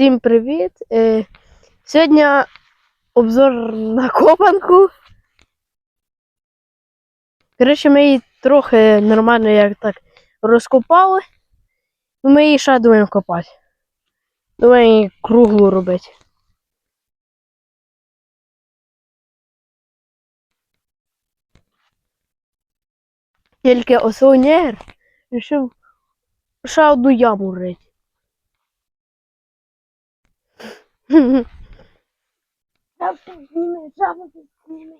Всім привіт! Е, сьогодні обзор на копанку. Коротше, ми її трохи нормально як так розкопали. Ну, Ми її ще думаємо копати. Думаємо її круглу робити. Тільки осонєр вирішив ще одну яму рити. Жабку зніми, жабку зніми.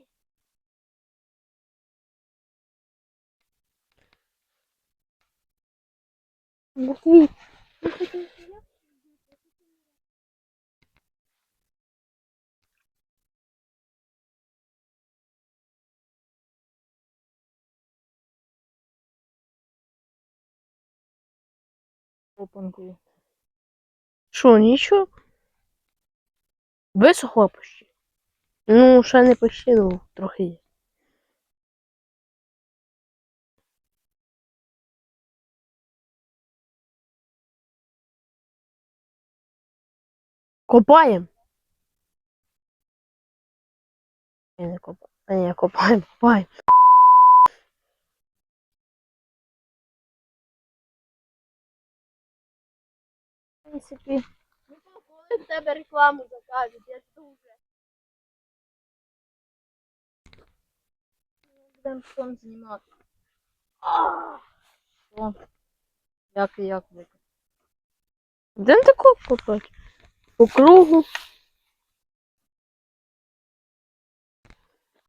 Матвій. Опанкою. Що, нічого? Висохло почти. Ну, ще не почти, ну, трохи є. Копаємо. Ні, не копаємо. А ні, копаємо, копаємо. В принципі. Тебе рекламу закажуть, я дуже. Будемо сон знімати. О, як і як ви. Де таку копати? По кругу.